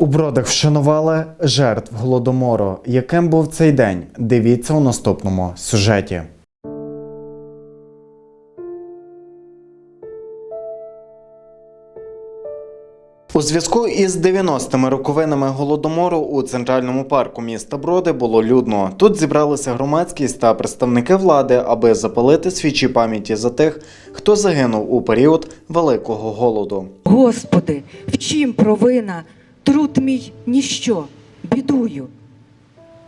У бродах вшанували жертв голодомору. Яким був цей день? Дивіться у наступному сюжеті. У зв'язку із 90-ми роковинами голодомору у центральному парку міста Броди було людно. Тут зібралися громадськість та представники влади, аби запалити свічі пам'яті за тих, хто загинув у період великого голоду. Господи, в чим провина, труд мій ніщо, бідую.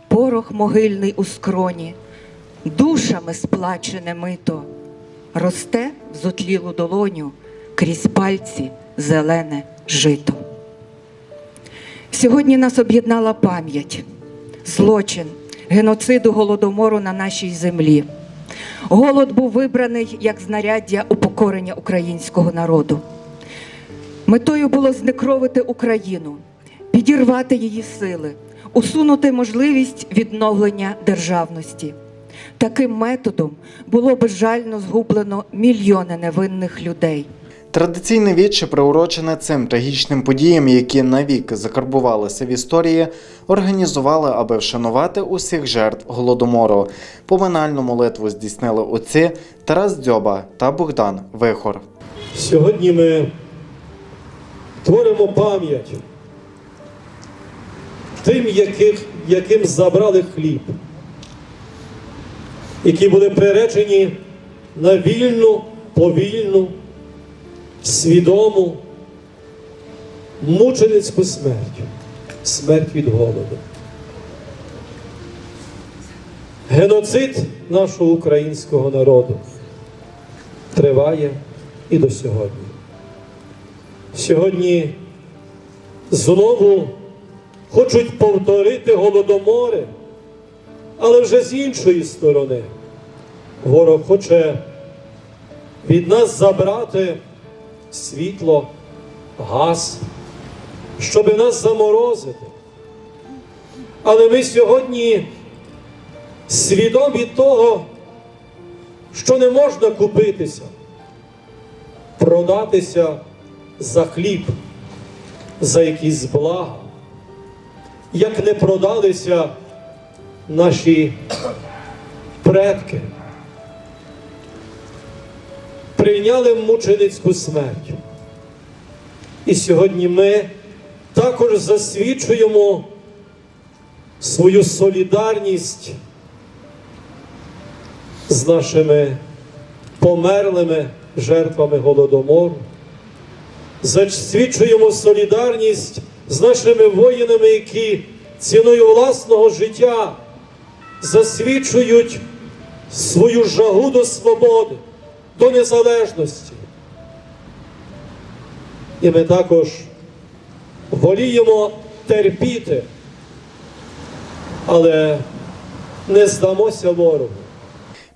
Порох могильний у скроні, душами сплачене мито, росте в зотлілу долоню крізь пальці зелене жито. Сьогодні нас об'єднала пам'ять, злочин, геноциду голодомору на нашій землі. Голод був вибраний як знаряддя упокорення українського народу. Метою було знекровити Україну, підірвати її сили, усунути можливість відновлення державності. Таким методом було безжально згублено мільйони невинних людей. Традиційне віче, приурочене цим трагічним подіям, які навік закарбувалися в історії, організували, аби вшанувати усіх жертв голодомору. Поминальну молитву здійснили отці Тарас Дзьоба та Богдан Вихор. Сьогодні ми творимо пам'ять тим, яких, яким забрали хліб, які були приречені на вільну, повільну, свідому, мученицьку смерть, смерть від голоду. Геноцид нашого українського народу триває і до сьогодні. Сьогодні знову хочуть повторити голодомори, але вже з іншої сторони. Ворог хоче від нас забрати світло, газ, щоб нас заморозити. Але ми сьогодні свідомі того, що не можна купитися, продатися за хліб, за якісь блага, як не продалися наші предки, прийняли мученицьку смерть. І сьогодні ми також засвідчуємо свою солідарність з нашими померлими жертвами голодомору. Засвідчуємо солідарність з нашими воїнами, які ціною власного життя засвідчують свою жагу до свободи, до незалежності. І ми також воліємо терпіти, але не здамося ворогу.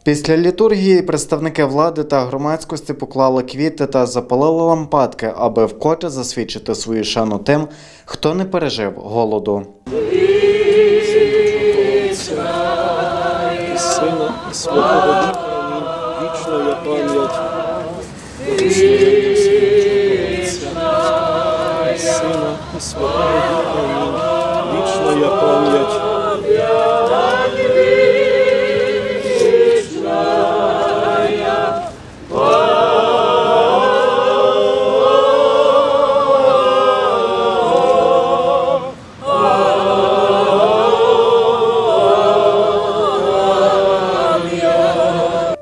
Після літургії представники влади та громадськості поклали квіти та запалили лампадки, аби вкотре засвідчити свою шану тим, хто не пережив голоду. Сина і Святого Духа. Пам'ять. Сина і Святого Духа. Я пам'ять.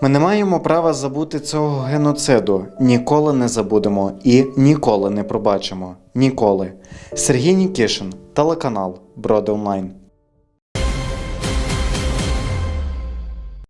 Ми не маємо права забути цього геноциду. Ніколи не забудемо і ніколи не пробачимо. Ніколи. Сергій Нікішин, телеканал Броди Онлайн.